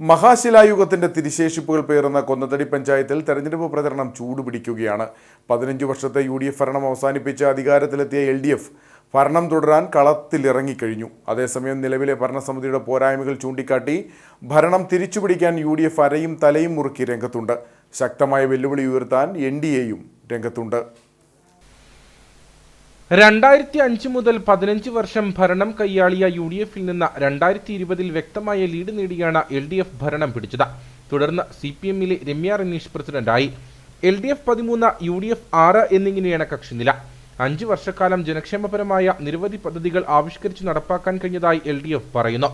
മഹാശിലായുഗത്തിന്റെ തിരിശേഷിപ്പുകൾ പേറുന്ന കൊന്നത്തടി പഞ്ചായത്തിൽ തെരഞ്ഞെടുപ്പ് പ്രചരണം ചൂടുപിടിക്കുകയാണ്. പതിനഞ്ച് വർഷത്തെ യു ഡി എഫ് ഭരണം അവസാനിപ്പിച്ച് അധികാരത്തിലെത്തിയ എൽ ഡി എഫ് ഭരണം തുടരാൻ കളത്തിലിറങ്ങിക്കഴിഞ്ഞു. അതേസമയം നിലവിലെ ഭരണസമിതിയുടെ പോരായ്മകൾ ചൂണ്ടിക്കാട്ടി ഭരണം തിരിച്ചുപിടിക്കാൻ യു ഡി എഫ് അരയും തലയും മുറുക്കി രംഗത്തുണ്ട്. ശക്തമായ വെല്ലുവിളി ഉയർത്താൻ എൻ ഡി എയും രംഗത്തുണ്ട്. രണ്ടായിരത്തി അഞ്ച് മുതൽ പതിനഞ്ച് വർഷം ഭരണം കൈയാളിയ യു ഡി എഫിൽ നിന്ന് രണ്ടായിരത്തി ഇരുപതിൽ വ്യക്തമായ ലീഡ് നേടിയാണ് എൽ ഡി എഫ് ഭരണം പിടിച്ചത്. തുടർന്ന് സി പി എമ്മിലെ രമ്യ റമീഷ് പ്രസിഡന്റായി. എൽ ഡി എഫ് പതിമൂന്ന് യു ഡി എഫ് ആറ് എന്നിങ്ങനെയാണ് കക്ഷിനില അഞ്ച് വർഷക്കാലം ജനക്ഷേമപരമായ നിരവധി പദ്ധതികൾ ആവിഷ്കരിച്ച് നടപ്പാക്കാൻ കഴിഞ്ഞതായി എൽ ഡി എഫ് പറയുന്നു.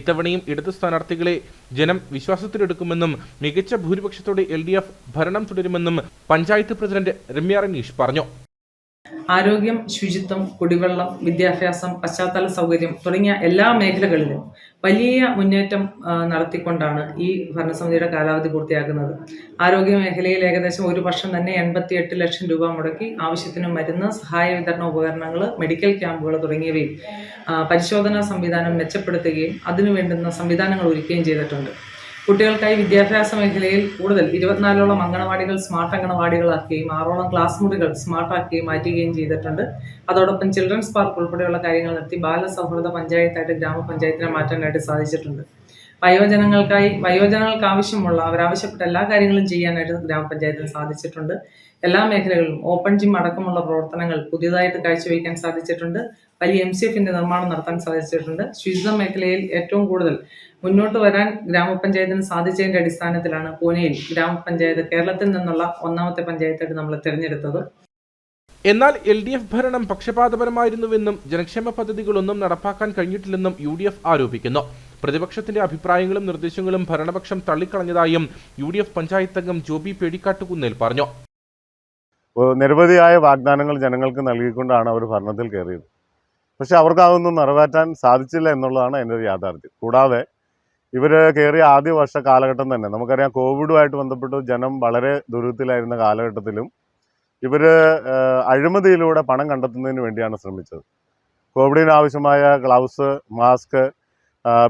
ഇത്തവണയും ഇടത് സ്ഥാനാർത്ഥികളെ ജനം വിശ്വാസത്തിലെടുക്കുമെന്നും മികച്ച ഭൂരിപക്ഷത്തോടെ എൽ ഡി എഫ് ഭരണം തുടരുമെന്നും പഞ്ചായത്ത് പ്രസിഡന്റ് രമ്യ റമീഷ് പറഞ്ഞു. ആരോഗ്യം ശുചിത്വം കുടിവെള്ളം വിദ്യാഭ്യാസം പശ്ചാത്തല സൗകര്യം തുടങ്ങിയ എല്ലാ മേഖലകളിലും വലിയ മുന്നേറ്റം നടത്തിക്കൊണ്ടാണ് ഈ ഭരണസമിതിയുടെ കാലാവധി പൂർത്തിയാക്കുന്നത്. ആരോഗ്യ മേഖലയിൽ ഏകദേശം ഒരു വർഷം തന്നെ എൺപത്തിയെട്ട് ലക്ഷം രൂപ മുടക്കി ആവശ്യത്തിന് മരുന്ന് സഹായ വിതരണ ഉപകരണങ്ങൾ മെഡിക്കൽ ക്യാമ്പുകൾ തുടങ്ങിയവയും പരിശോധനാ സംവിധാനം മെച്ചപ്പെടുത്തുകയും അതിനു വേണ്ടുന്ന സംവിധാനങ്ങൾ ഒരുക്കുകയും ചെയ്തിട്ടുണ്ട്. കുട്ടികൾക്കായി വിദ്യാഭ്യാസ മേഖലയിൽ കൂടുതൽ ഇരുപത്തിനാലോളം അങ്കണവാടികൾ സ്മാർട്ട് അങ്കണവാടികളാക്കുകയും ആറോളം ക്ലാസ് മുറികൾ സ്മാർട്ടാക്കുകയും മാറ്റുകയും ചെയ്തിട്ടുണ്ട്. അതോടൊപ്പം ചിൽഡ്രൻസ് പാർക്ക് ഉൾപ്പെടെയുള്ള കാര്യങ്ങൾ നടത്തി ബാലസൗഹൃദ പഞ്ചായത്തായിട്ട് ഗ്രാമപഞ്ചായത്തിനെ മാറ്റാനായിട്ട് സാധിച്ചിട്ടുണ്ട്. വയോജനങ്ങൾക്കായി വയോജനങ്ങൾക്ക് ആവശ്യമുള്ള അവരാവശ്യപ്പെട്ട എല്ലാ കാര്യങ്ങളും ചെയ്യാനായിട്ട് ഗ്രാമപഞ്ചായത്തിന് സാധിച്ചിട്ടുണ്ട്. എല്ലാ മേഖലകളിലും ഓപ്പൺ ജിം അടക്കമുള്ള പ്രവർത്തനങ്ങൾ പുതിയതായിട്ട് കാഴ്ചവെക്കാൻ സാധിച്ചിട്ടുണ്ട്. വലിയ എം സി എഫിന്റെ നിർമ്മാണം നടത്താൻ സാധിച്ചിട്ടുണ്ട്. ശുചിത്വ മേഖലയിൽ ഏറ്റവും കൂടുതൽ മുന്നോട്ട് വരാൻ ഗ്രാമപഞ്ചായത്തിന് സാധിച്ചതിന്റെ അടിസ്ഥാനത്തിലാണ് പൂനെയിൽ ഗ്രാമപഞ്ചായത്ത് കേരളത്തിൽ നിന്നുള്ള ഒന്നാമത്തെ പഞ്ചായത്തായിട്ട് നമ്മൾ തിരഞ്ഞെടുത്തത്. എന്നാൽ എൽ ഡി എഫ് ഭരണം പക്ഷപാതപരമായിരുന്നുവെന്നും ജനക്ഷേമ പദ്ധതികളൊന്നും നടപ്പാക്കാൻ കഴിഞ്ഞിട്ടില്ലെന്നും യു ഡി എഫ് ആരോപിക്കുന്നു. പ്രതിപക്ഷത്തിന്റെ അഭിപ്രായങ്ങളും നിർദ്ദേശങ്ങളും ഭരണപക്ഷം തള്ളിക്കളഞ്ഞതായും യു ഡി എഫ് പഞ്ചായത്ത് അംഗം ജോബി പേടിക്കാട്ടുകുന്നേൽ പറഞ്ഞു. നിരവധിയായ വാഗ്ദാനങ്ങൾ ജനങ്ങൾക്ക് നൽകിക്കൊണ്ടാണ് അവർ ഭരണത്തിൽ കയറിയത്. പക്ഷെ അവർക്ക് അതൊന്നും നിറവേറ്റാൻ സാധിച്ചില്ല എന്നുള്ളതാണ് എന്റെ ഒരു യാഥാർത്ഥ്യം. കൂടാതെ ഇവർ കയറിയ ആദ്യ വർഷ കാലഘട്ടം തന്നെ നമുക്കറിയാം കോവിഡുമായിട്ട് ബന്ധപ്പെട്ട് ജനം വളരെ ദുരിതത്തിലായിരുന്ന കാലഘട്ടത്തിലും ഇവർ അഴിമതിയിലൂടെ പണം കണ്ടെത്തുന്നതിന് വേണ്ടിയാണ് ശ്രമിച്ചത്. കോവിഡിന് ആവശ്യമായ gloves mask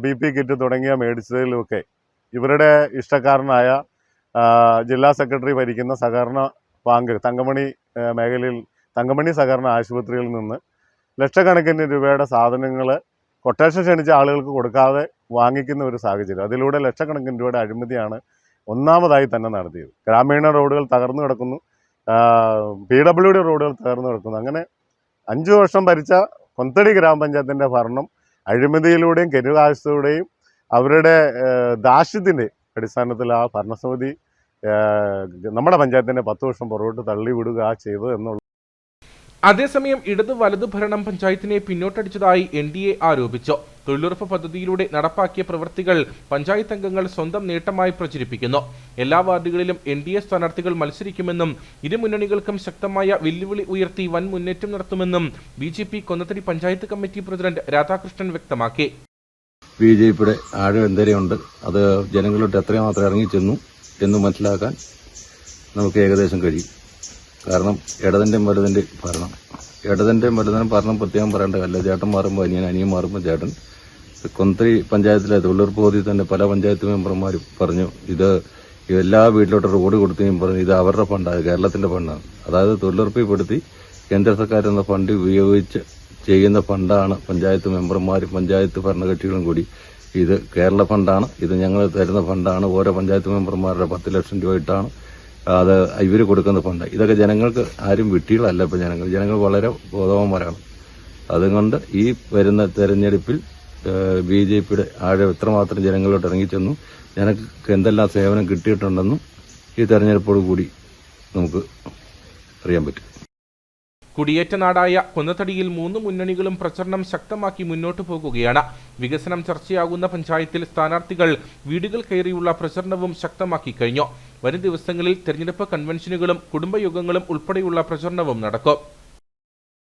P P kit തുടങ്ങിയ മേടിച്ചതിലുമൊക്കെ ഇവരുടെ ഇഷ്ടക്കാരനായ ജില്ലാ സെക്രട്ടറി ഭരിക്കുന്ന സഹകരണ ബാങ്ക് തങ്കമണി മേഖലയിൽ തങ്കമണി സഹകരണ ആശുപത്രിയിൽ നിന്ന് ലക്ഷക്കണക്കിന് രൂപയുടെ സാധനങ്ങൾ കൊട്ടേഷൻ ക്ഷണിച്ച ആളുകൾക്ക് കൊടുക്കാതെ വാങ്ങിക്കുന്ന ഒരു സാഹചര്യം. അതിലൂടെ ലക്ഷക്കണക്കിന് രൂപയുടെ അഴിമതിയാണ് ഒന്നാമതായി തന്നെ നടത്തിയത്. ഗ്രാമീണ റോഡുകൾ തകർന്നു കിടക്കുന്നു. പി ഡബ്ല്യു ഡി റോഡുകൾ തകർന്നു കിടക്കുന്നു. അങ്ങനെ അഞ്ചു വർഷം ഭരിച്ച കൊന്തടി ഗ്രാമപഞ്ചായത്തിന്റെ ഭരണം അഴിമതിയിലൂടെയും കരുവാശത്തിലൂടെയും അവരുടെ ദാസ്യത്തിന്റെ അടിസ്ഥാനത്തിൽ ആ ഭരണസമിതി നമ്മുടെ പഞ്ചായത്തിനെ പത്ത് വർഷം പുറകോട്ട് തള്ളിവിടുക ചെയ്തത് എന്നുള്ള അതേസമയം ഇടത് വലത് ഭരണം പഞ്ചായത്തിനെ പിന്നോട്ടടിച്ചതായി എൻ ഡി എ ആരോപിച്ചു. തൊഴിലുറപ്പ് പദ്ധതിയിലൂടെ നടപ്പാക്കിയ പ്രവൃത്തികൾ പഞ്ചായത്ത് അംഗങ്ങൾ സ്വന്തം നേട്ടമായി പ്രചരിപ്പിക്കുന്നു. എല്ലാ വാർഡുകളിലും എൻ ഡി എ സ്ഥാനാർത്ഥികൾ മത്സരിക്കുമെന്നും ഇരു മുന്നണികൾക്കും ശക്തമായ വെല്ലുവിളി ഉയർത്തി വൻ മുന്നേറ്റം നടത്തുമെന്നും B J P Konnathady panchayat committee president Radhakrishnan വ്യക്തമാക്കി. ബി ജെ പിയുടെ ആഴം എന്തരെയുണ്ട്? അത് ജനങ്ങളിലോട്ട് എത്രമാത്രം ഇറങ്ങിച്ചെന്നു? എന്ന് മനസ്സിലാക്കാൻ നമുക്ക് ഏകദേശം കഴിയും. കാരണം ഇടതിന്റെയും വലുതിന്റെയും ഭരണം. ഇടതിന്റെയും വലുതിനും ഭരണം പ്രത്യേകം പറയേണ്ട കാര്യമില്ല. ചേട്ടൻ മാറുമ്പോൾ അനിയൻ അനിയൻ മാറുമ്പോൾ ചേട്ടൻ കൊന്തരി പഞ്ചായത്തിലെ തൊഴിലുറപ്പ് തന്നെ പല പഞ്ചായത്ത് മെമ്പർമാരും പറഞ്ഞു ഇത് എല്ലാ വീട്ടിലോട്ട് റോഡ് കൊടുക്കുകയും പറഞ്ഞു ഇത് അവരുടെ ഫണ്ടാണ് കേരളത്തിന്റെ ഫണ്ടാണ്. അതായത് തൊഴിലുറപ്പിൽപ്പെടുത്തി കേന്ദ്ര സർക്കാർ എന്ന ഫണ്ട് ഉപയോഗിച്ച് ചെയ്യുന്ന ഫണ്ടാണ് പഞ്ചായത്ത് മെമ്പർമാരും പഞ്ചായത്ത് ഭരണകക്ഷികളും കൂടി ഇത് കേരള ഫണ്ടാണ് ഇത് ഞങ്ങൾ തരുന്ന ഫണ്ടാണ് ഓരോ പഞ്ചായത്ത് മെമ്പർമാരുടെ പത്ത് ലക്ഷം രൂപ ഇട്ടാണ് അത് ഇവർ കൊടുക്കുന്ന ഫണ്ട്. ഇതൊക്കെ ജനങ്ങൾക്ക് ആരും വിട്ടികളല്ല ഇപ്പം ജനങ്ങൾ. ജനങ്ങൾ വളരെ ബോധവാന്മാരാണ്. അതുകൊണ്ട് ഈ വരുന്ന തെരഞ്ഞെടുപ്പിൽ ബി ജെ പിയുടെ ആഴം എത്രമാത്രം ജനങ്ങളിലോട്ട് ഇറങ്ങിച്ചെന്നു ജനങ്ങൾക്ക് എന്തെല്ലാം സേവനം കിട്ടിയിട്ടുണ്ടെന്നും ഈ തെരഞ്ഞെടുപ്പോട് കൂടി നമുക്ക് അറിയാൻ പറ്റും. കുടിയേറ്റ നാടായ കൊന്നത്തടിയിൽ മൂന്ന് മുന്നണികളും പ്രചരണം ശക്തമാക്കി മുന്നോട്ടു പോകുകയാണ്. വികസനം ചർച്ചയാകുന്ന പഞ്ചായത്തിൽ സ്ഥാനാർത്ഥികൾ വീടുകൾ കയറിയുള്ള പ്രചരണവും ശക്തമാക്കി കഴിഞ്ഞു. വരും ദിവസങ്ങളിൽ തെരഞ്ഞെടുപ്പ് കൺവെൻഷനുകളും കുടുംബയോഗങ്ങളും ഉൾപ്പെടെയുള്ള പ്രചരണവും നടക്കും.